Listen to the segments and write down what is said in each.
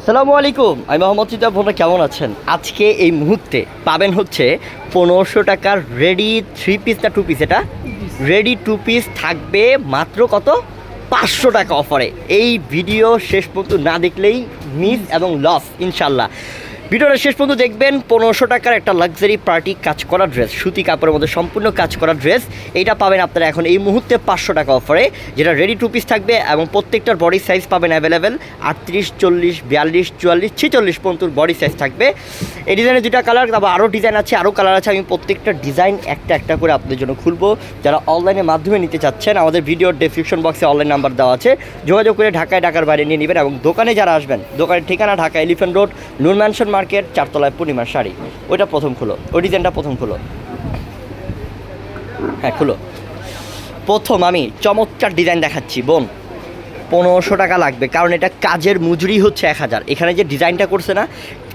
আসসালামু আলাইকুম। আমি মোহাম্মদ চিতা আপনারা কেমন আছেন? আজকে এই মুহূর্তে পাবেন হচ্ছে পনেরোশো টাকার রেডি থ্রি পিস না টু পিস এটা রেডি টু পিস থাকবে মাত্র কত? পাঁচশো টাকা অফারে এই ভিডিও শেষ পর্যন্ত না দেখলেই মিস এবং লস ইনশাল্লাহ ভিডিওটা শেষ পর্যন্ত দেখবেন। পনেরোশো টাকার একটা লাক্সারি পার্টি কাজ করা ড্রেস সুতি কাপড়ের মধ্যে সম্পূর্ণ কাজ করা ড্রেস এটা পাবেন আপনারা এখন এই মুহূর্তে পাঁচশো টাকা অফারে যেটা রেডি টু পিস থাকবে এবং প্রত্যেকটার বডি সাইজ পাবেন অ্যাভেলেবেল আটত্রিশ, চল্লিশ, বিয়াল্লিশ, চুয়াল্লিশ, ছেচল্লিশ পর্যন্ত বডি সাইজ থাকবে। এই ডিজাইনের দুটা কালার, তারপর আরও ডিজাইন আছে আরও কালার আছে। আমি প্রত্যেকটা ডিজাইন একটা একটা করে আপনাদের জন্য খুলবো। যারা অনলাইনের মাধ্যমে নিতে চাচ্ছেন, আমাদের ভিডিওর ডেসক্রিপশন বক্সে অনলাইন নাম্বার দেওয়া আছে। যোগাযোগ করে ঢাকায় ঢাকার বাইরে নিয়ে নেবেন এবং দোকানে যারা আসবেন, দোকানের ঠিকানা Dhaka Elephant Road Noon Mansion market চারতলায় পূর্ণিমার শাড়ি। ওইটা প্রথম খুলো, ওই ডিজাইনটা প্রথম খুলো। হ্যাঁ খুলো। প্রথম আমি চমৎকার ডিজাইন দেখাচ্ছি, বোন। পনেরোশো টাকা লাগবে, কারণ এটা কাজের মজুরি হচ্ছে এক হাজার। এখানে যে ডিজাইনটা করছে না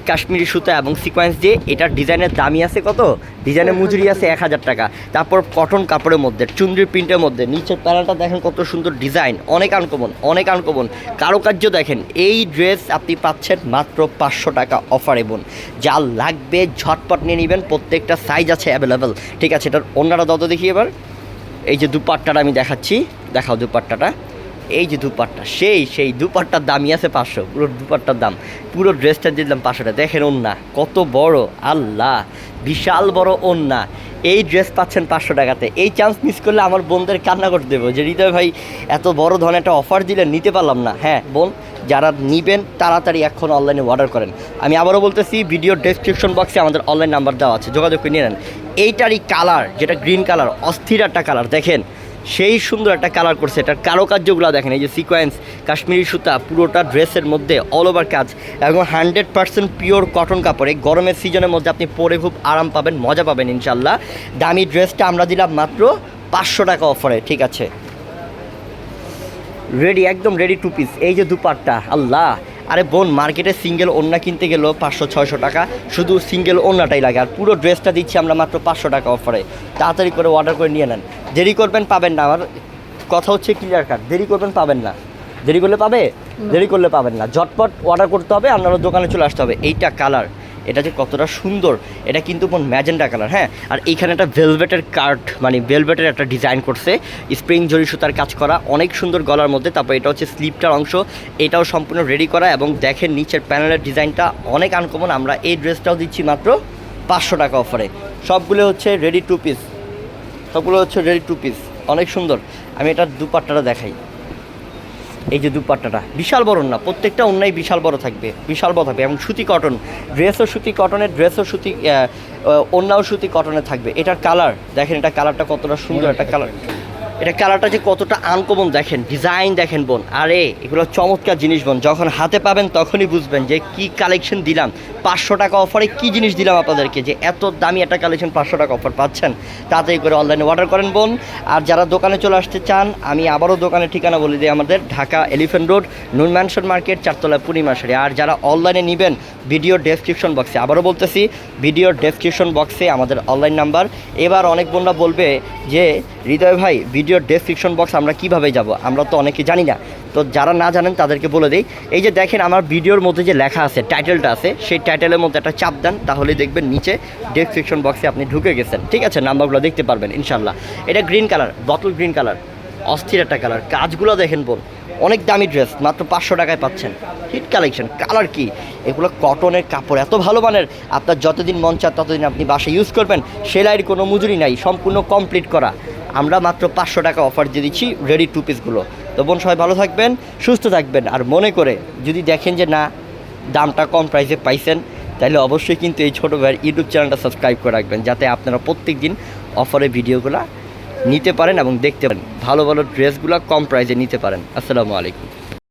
কাশ্মীরি সুতা এবং সিকোয়েন্স দিয়ে এটার ডিজাইনের দামই আছে কত? ডিজাইনের মজুরি আছে এক হাজার টাকা। তারপর কটন কাপড়ের মধ্যে চুন্দ্রির প্রিন্টের মধ্যে, নিচের প্যানেলটা দেখেন কত সুন্দর ডিজাইন অনেক আনকমন অনেক আনকমন কারুকার্য দেখেন, এই ড্রেস আপনি পাচ্ছেন মাত্র পাঁচশো টাকা অফারে বোন। যা লাগবে ঝটপট নিয়ে নেবেন, প্রত্যেকটা সাইজ আছে অ্যাভেলেবেল ঠিক আছে, এটার অন্যরা দত দেখি এবার, এই যে দুপাট্টাটা আমি দেখাচ্ছি, দেখাও দুপাট্টাটা। এই যে দুপাট্টা, সেই সেই দুপাট্টার দামই আছে পাঁচশো, পুরো দুপাট্টার দাম। পুরো ড্রেসটা দিলাম পাঁচশোটা দেখেন ওন্না, কত বড়, আল্লাহ, বিশাল বড় ওন্না। এই ড্রেস পাচ্ছেন পাঁচশো টাকাতে। এই চান্স মিস করলে আমার বোনদের কান্না করতে দেবো। যে হৃদয় ভাই, এত বড় ধরনের একটা অফার দিলেন নিতে পারলাম না। হ্যাঁ বোন, যারা নিবেন, তাড়াতাড়ি এখন অনলাইনে অর্ডার করেন। আমি আবারও বলতেছি ভিডিও ডেসক্রিপশন বক্সে আমাদের অনলাইন নাম্বার দেওয়া আছে। যোগাযোগ করে নিয়ে নেন। এইটারই কালার যেটা গ্রিন কালার অস্থির একটা কালার দেখেন সেই সুন্দর একটা কালার করছে। এটার কারুকার্যগুলো দেখেন, এই যে সিকোয়েন্স কাশ্মীরি সুতা, পুরোটা ড্রেসের মধ্যে অল ওভার কাজ এবং হান্ড্রেড পার্সেন্ট পিওর কটন কাপড়। গরমের সিজনের মধ্যে আপনি পরে খুব আরাম পাবেন, মজা পাবেন ইনশাল্লাহ দামি ড্রেসটা আমরা দিলাম মাত্র পাঁচশো টাকা অফারে ঠিক আছে? রেডি একদম রেডি টু পিস এই যে দুপাট্টা, আল্লাহ! আরে বোন মার্কেটে সিঙ্গেল ওড়না কিনতে গেলেও পাঁচশো ছয়শো টাকা। শুধু সিঙ্গেল ওড়নাটাই লাগে আর পুরো ড্রেসটা দিচ্ছি আমরা মাত্র পাঁচশো টাকা অফারে তাড়াতাড়ি করে অর্ডার করে নিয়ে নেন। দেরি করবেন পাবেন না আমার কথা হচ্ছে ক্লিয়ার কাট দেরি করবেন পাবেন না। দেরি করলে পাবে? দেরি করলে পাবেন না। ঝটপট অর্ডার করতে হবে আপনারও দোকানে চলে আসতে হবে। এইটা কালার এটা যে কতটা সুন্দর, এটা কিন্তু কোন ম্যাজেন্ডা কালার হ্যাঁ? আর এইখানে একটা ভেলভেটের কার্ড মানে ভেলভেটের একটা ডিজাইন করছে স্প্রিং জরি সুতার কাজ করা, অনেক সুন্দর গলার মধ্যে, তারপর এটা হচ্ছে স্লিপটার অংশ, এটাও সম্পূর্ণ রেডি করা, এবং দেখেন নিচের প্যানেলের ডিজাইনটা অনেক আনকমন আমরা এই ড্রেসটাও দিচ্ছি মাত্র পাঁচশো টাকা অফারে সবগুলো হচ্ছে রেডি টু পিস সবগুলো হচ্ছে রেডি টু পিস অনেক সুন্দর। আমি এটার দুপাট্টাটা দেখাই। এই যে দুপাট্টাটা, বিশাল বড় না, প্রত্যেকটা অন্যায় বিশাল বড় থাকবে, বিশাল বড় থাকবে, এবং সুতি কটন, ড্রেসও সুতি কটনের, ড্রেসও সুতি অন্যাও সুতি কটনে থাকবে। এটার কালার, দেখেন এটা কালারটা কতটা সুন্দর একটা কালার, এটা কালারটা যে কতটা আনকমন, দেখেন, ডিজাইন দেখেন বোন, আরে, এগুলো চমৎকার জিনিস বোন, যখন হাতে পাবেন তখনই বুঝবেন যে কি কালেকশন দিলাম পাঁচশো টাকা অফারে কি জিনিস দিলাম আপনাদেরকে? যে এত দামি একটা কালেকশন পাঁচশো টাকা অফার পাচ্ছেন, তাড়াতাড়ি করে অনলাইনে অর্ডার করেন বোন। আর যারা দোকানে চলে আসতে চান, আমি আবারও দোকানের ঠিকানা বলে দিই আমাদের, Dhaka Elephant Road Noon Mansion market, চারতলা পূর্ণিমাশারি আর যারা অনলাইনে নেবেন ভিডিও ডেসক্রিপশন বক্সে আবারও বলতেছি ভিডিওর ডেসক্রিপশন বক্সে আমাদের অনলাইন নাম্বার এবার অনেক বোনরা বলবে যে, হৃদয় ভাই ভিডিওর ডেসক্রিপশন বক্স আমরা কীভাবে যাব? আমরা তো অনেকে জানি না। তো যারা না জানেন, তাদেরকে বলে দিই। এই যে দেখেন, আমার ভিডিওর মধ্যে যে লেখা আছে টাইটেলটা আছে, সেই টাইটেলের মধ্যে একটা চাপ দেন তাহলে দেখবেন নিচে ডেসক্রিপশন বক্সে আপনি ঢুকে গেছেন। ঠিক আছে? নাম্বারগুলো দেখতে পারবেন ইনশাল্লাহ এটা green colour bottle green colour অস্থির একটা কালার কাজগুলো দেখেন বোন, অনেক দামি ড্রেস মাত্র পাঁচশো টাকায় পাচ্ছেন। হিট কালেকশন কালার কি? এগুলো কটনের কাপড়, এত ভালো মানের। আপনার যতদিন মন চান ততদিন আপনি বাসায় ইউজ করবেন। সেলাইয়ের কোনো মজুরি নাই, সম্পূর্ণ কমপ্লিট করা। আমরা মাত্র পাঁচশো টাকা অফার দিয়ে দিচ্ছি রেডি টু পিসগুলো তো বোন, সবাই ভালো থাকবেন, সুস্থ থাকবেন। আর মনে করে যদি দেখেন যে না, দামটা কম প্রাইসে পাইছেন, তাহলে অবশ্যই কিন্তু এই ছোটো ভাইয়ের ইউটিউব চ্যানেলটা সাবস্ক্রাইব করে রাখবেন, যাতে আপনারা প্রত্যেক দিন অফারে ভিডিওগুলো নিতে পারেন এবং দেখতে পারেন। ভালো ভালো ড্রেসগুলো কম প্রাইসে নিতে পারেন। আসসালামু আলাইকুম।